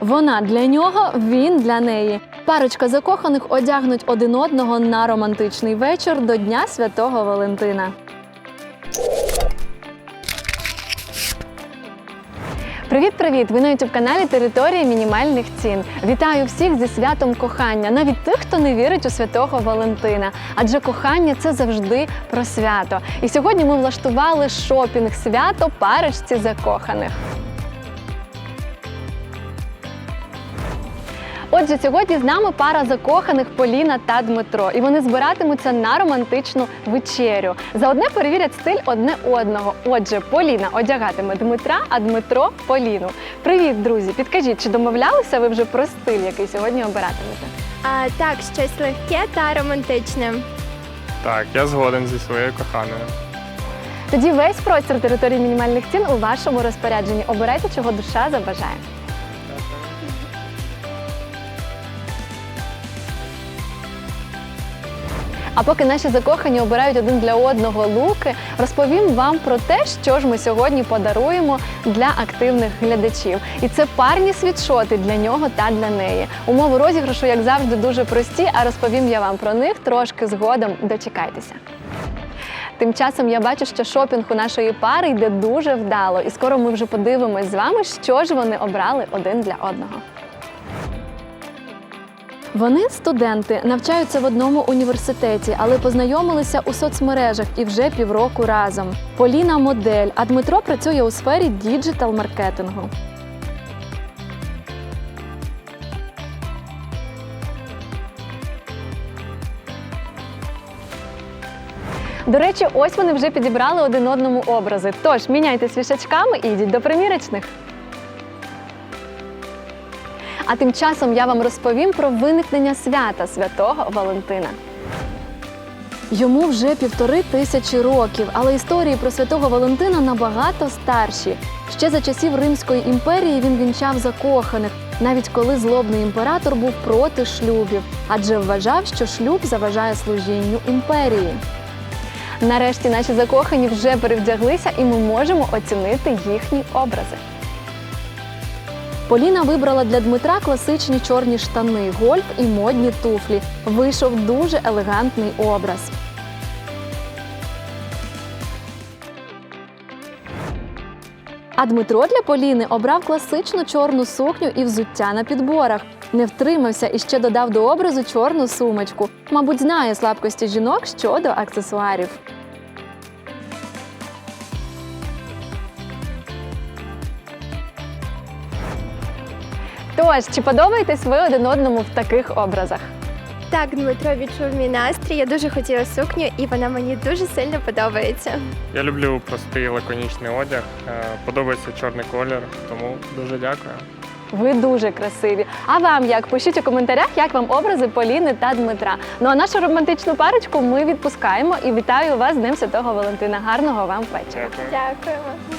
Вона для нього, він для неї. Парочка закоханих одягнуть один одного на романтичний вечір до Дня Святого Валентина. Привіт-привіт! Ви на youtube каналі Територія мінімальних цін. Вітаю всіх зі святом кохання, навіть тих, хто не вірить у святого Валентина. Адже кохання це завжди про свято. І сьогодні ми влаштували шопінг свято парочці закоханих. Отже, сьогодні з нами пара закоханих Поліна та Дмитро, і вони збиратимуться на романтичну вечерю. Заодне перевірять стиль одне одного. Отже, Поліна одягатиме Дмитра, а Дмитро Поліну. Привіт, друзі! Підкажіть, чи домовлялися ви вже про стиль, який сьогодні обиратимете? А, так, щось легке та романтичне. Так, я згоден зі своєю коханою. Тоді весь простір території мінімальних цін у вашому розпорядженні. Обирайте, чого душа забажає. А поки наші закохані обирають один для одного луки, розповім вам про те, що ж ми сьогодні подаруємо для активних глядачів. І це парні світшоти для нього та для неї. Умови розіграшу, як завжди, дуже прості, а розповім я вам про них трошки згодом. Дочекайтеся. Тим часом я бачу, що шопінг у нашої пари йде дуже вдало, і скоро ми вже подивимось з вами, що ж вони обрали один для одного. Вони студенти, навчаються в одному університеті, але познайомилися у соцмережах і вже півроку разом. Поліна модель, а Дмитро працює у сфері діджитал-маркетингу. До речі, ось вони вже підібрали один одному образи. Тож міняйте свішачками і йдіть до примірочних. А тим часом я вам розповім про виникнення свята святого Валентина. Йому вже півтори тисячі років, але історії про святого Валентина набагато старші. Ще за часів Римської імперії він вінчав закоханих, навіть коли злобний імператор був проти шлюбів, адже вважав, що шлюб заважає служінню імперії. Нарешті наші закохані вже перевдяглися, і ми можемо оцінити їхні образи. Поліна вибрала для Дмитра класичні чорні штани, гольф і модні туфлі. Вийшов дуже елегантний образ. А Дмитро для Поліни обрав класичну чорну сукню і взуття на підборах. Не втримався і ще додав до образу чорну сумочку. Мабуть, знає слабкості жінок щодо аксесуарів. Тож, чи подобаєтесь ви один одному в таких образах? Так, Дмитро відчув мій настрій. Я дуже хотіла сукню, і вона мені дуже сильно подобається. Я люблю простий лаконічний одяг. е, Подобається чорний колір, тому дуже дякую. Ви дуже красиві. А вам як? Пишіть у коментарях, як вам образи Поліни та Дмитра. Ну а нашу романтичну парочку ми відпускаємо і вітаю вас з Днем Святого Валентина. Гарного вам вечора. Дякую. Дякуємо.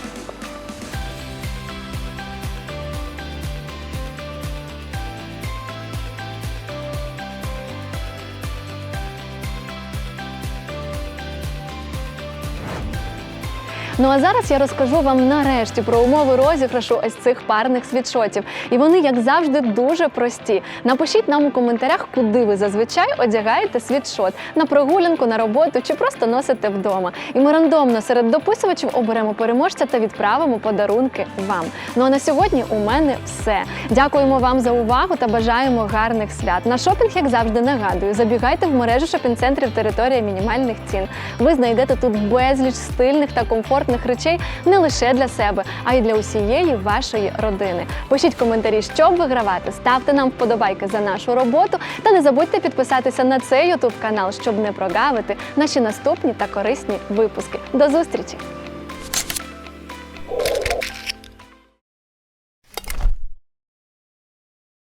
Ну а зараз я розкажу вам нарешті про умови розіграшу ось цих парних світшотів. І вони, як завжди, дуже прості. Напишіть нам у коментарях, куди ви зазвичай одягаєте світшот на прогулянку, на роботу чи просто носите вдома. І ми рандомно серед дописувачів оберемо переможця та відправимо подарунки вам. Ну а на сьогодні у мене все. Дякуємо вам за увагу та бажаємо гарних свят. На шопінг, як завжди, нагадую, забігайте в мережу шопінг-центрів територія мінімальних цін. Ви знайдете тут безліч стильних та комфортних речей не лише для себе, а й для усієї вашої родини. Пишіть коментарі, щоб вигравати, ставте нам вподобайки за нашу роботу та не забудьте підписатися на цей ютуб канал, щоб не прогавити наші наступні та корисні випуски. До зустрічі!